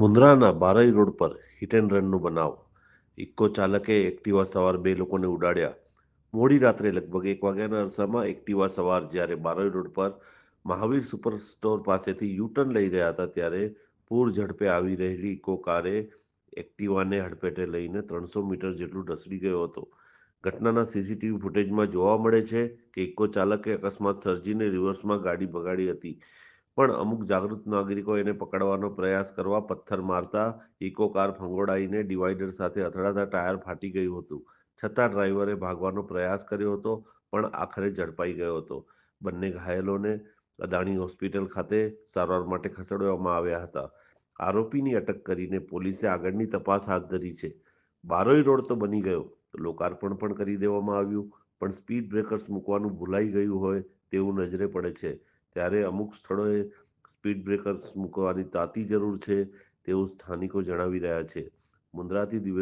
મુન્દ્રાના Barai road પર hit and રનનો બનાવ. ઇક્કો ચાલકે એક્ટિવા સવાર બે લોકોને ઉડાડ્યા. મોડી રાત્રે લગભગ એક વાગ્યાના અરસામાં એક્ટિવા સવાર જ્યારે બારઈ રોડ પર મહાવીર સુપર સ્ટોર પાસેથી યુટર્ન લઈ રહ્યા હતા ત્યારે પૂર ઝડપે આવી રહેલી ઇકો કારે એક્ટિવાને હડપેટે લઈને ત્રણસો મીટર જેટલું ઢસડી ગયો હતો. ઘટનાના સીસીટીવી ફૂટેજમાં જોવા મળે છે કે ઇકો ચાલકે અકસ્માત સર્જીને રિવર્સમાં ગાડી ભગાડી હતી. પણ અમુક જાગૃત નાગરિકો એને પકડવાનો પ્રયાસ કરવા પથ્થર મારતા, ઇકો કાર ફંગોડાઈને ડિવાઈડર સાથે અથડાતા ટાયર ફાટી ગયું હતું. છતાં ડ્રાઈવરે ભાગવાનો પ્રયાસ કર્યો હતો, પણ આખરે ઝડપાઈ ગયો હતો. બંને ઘાયલોને અદાણી હોસ્પિટલ ખાતે સારવાર માટે ખસેડવામાં આવ્યા હતા. આરોપીની અટક કરીને પોલીસે આગળની તપાસ હાથ ધરી છે. બારોઈ રોડ તો બની ગયો. લોકાર્પણ પણ કરી દેવામાં આવ્યું, પણ સ્પીડ બ્રેકર્સ મૂકવાનું ભૂલાઈ ગયું હોય તેવું નજરે પડે છે. ત્યારે અમુક સ્થળોએ સ્પીડ બ્રેકર્સ મૂકવાની તાતી જરૂર છે તેવું સ્થાનિકો જણાવી રહ્યા છે. મુન્દ્રાથી દિવ્ય